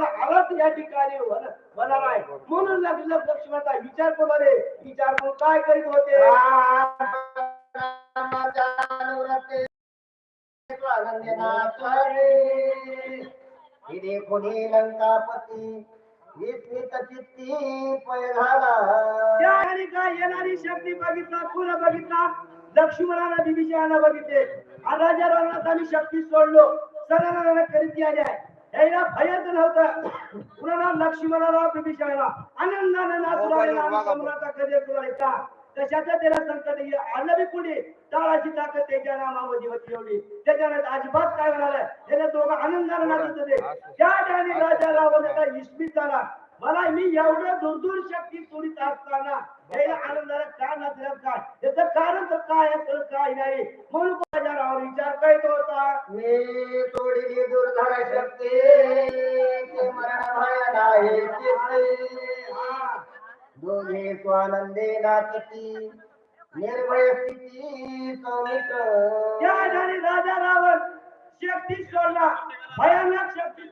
तेवढा आलाच या ठिकाणी होणार होणार म्हणून लक्ष लक्ष्मणाचा विचार करू विचार करून काय करीत होते? हिरे कोणी लंकापती येणारी शक्ती बघितला पुन्हा बघितला. लक्ष्मणाला बिबीच्या बघितले. आणि राजा रावणाचा मी शक्ती सोडलो. सणाला करीत आल्या यायला भयच नव्हतं. कुणाला लक्ष्मणाला बिभीषणाला आनंदाने कधी कुणाला का कशाचं त्याला संकट आलं बी कुणी टाळाची ताकद त्याच्या नामामध्ये होती एवढी. त्याच्याने अजिबात काय म्हणाले त्याने दोघं आनंदाने नाचत होते त्या ठिकाणी राजा रावणाचा इस्मित झाला. मला मी एवढं दुर्दूर शक्ती सोडित असताना याला आनंदाला का नसल्या काय याचं कारण तर काय तर काय नाही. म्हणून राजा विचार करीत होता. मी शक्ती ते मरण भय नाही दोघे स्वानंदे नाचती निर्भय स्थिती सौमित्र. त्या ठिकाणी राजा रावण शक्ती सोडला. भयानक शक्ती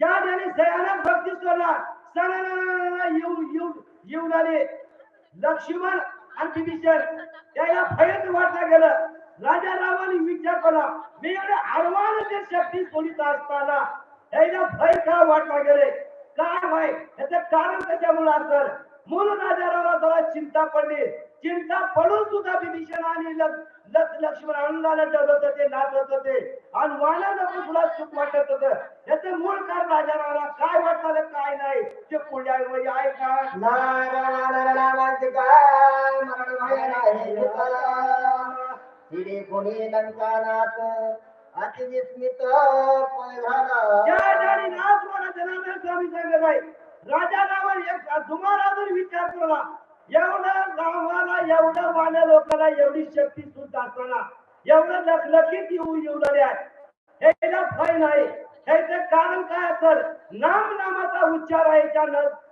या ठिकाणी भयानक भक्ती सोडला. सणाला येऊन येऊन येऊन आले लक्ष्मण आणि विभीषण त्याला भयच वाटलं गेलं. राजा रावण विचार केला मी एवढं आडवा ते शक्ती सोडित असताना याला भय का वाटला गेले काय भय याचं कारण त्याच्यामुळे असेल म्हणून राजा रावाला जरा चिंता पडली चिंता पडून सुद्धा विभीषण आणि लक्ष लक्ष- लक्ष्मण आनंदाला ठेवत होते नाचत होते आणि वाला पण तुला सुख वाटत होत याचं मूळ कारण राजा काय वाटणार काय नाही ते पुढ्या म्हणजे आहे का नारायण काय मरण भय कोणी लंकानाथ अति विस्मित त्या ठिकाणी जनार्दन स्वामी सांगत आहे राजा नावर एक तुम्हाला विचार केला एवढं गावाला एवढं वाण्या लोकांना एवढी शक्ती सुद्धा असताना एवढं लखलखीत येऊ येऊ लागले आहे हे भय नाही ह्याचं कारण काय असेल? नाम नामाचा उच्चार आहे त्या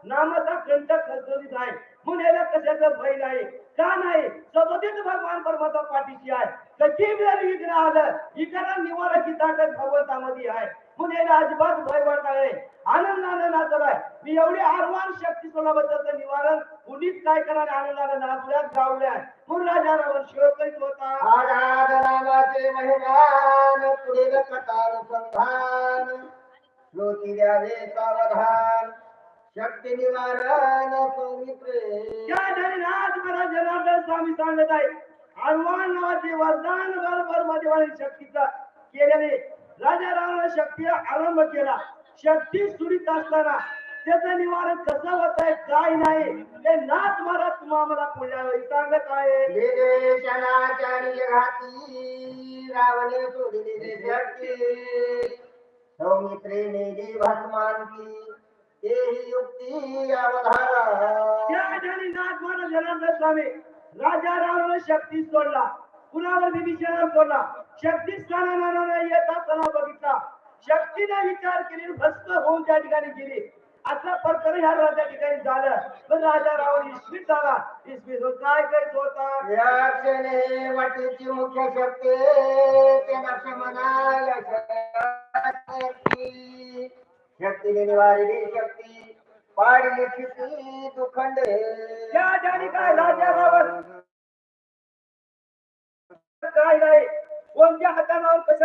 नामाचा ग्रंथ खसखसीत आहे. म्हणून याला कशाचं भय नाही? का नाही? सदोदित भगवान परमात्मा पाठीशी आहे. कशी वेळ विघ्न आलं इकडे निवाराची ताकद भगवंतामध्ये आहे. म्हणून याला अजिबात भय वाटत आहे आनंदाने आहे. मी एवढी आह्वान शक्ती सोडाबद्दलचं निवारण कुणीच काय करणार आनंदाने नाचल्यात गावल्यात म्हणून राजा रावण शिव करीत होता. आराध नामाचे महिमान पुढील कटार संधान. श्रोती द्यावे सावधान शक्ती निवारण सौमित्रे त्या ठिकाणी आज मला जनार्दन स्वामी सांगत आहे आह्वान नावाचे वरदान बरोबर मध्ये शक्तीचा केल्याने राजा रावणाने शक्तीला आरंभ केला. शक्ती सुरीत असताना त्याचं निवारण कसं होत आहे काय नाही ते नाच मला तुम्हा मला वेळी सांगत आहे. विदेशनाच्या घाती रावणे सोडली शक्ती सौमित्रे नेली भस्मांती तेही युक्ती अवधारा. त्या ठिकाणी नाथ मला जनार्दन स्वामी. राजा रावणाने शक्ती सोडला कुणावर विभीषण सोडला? शक्ती स्थानाला येत असताना बघितला. शक्तीने विचार केली भस्म होऊन त्या ठिकाणी गेली. असा प्रकार ह्या राजा ठिकाणी झालं. पण राजा रावण इस्मित झाला. होऊन काय करीत होता? या क्षणी वाटेची मुख्य शक्ती ते लक्ष्मणाला शक्ती. निवारली शक्ती. पाडली क्षिती दुखंडे. त्या ठिकाणी काय राजा रावण? काय नाही. कोणत्या हातावर कशा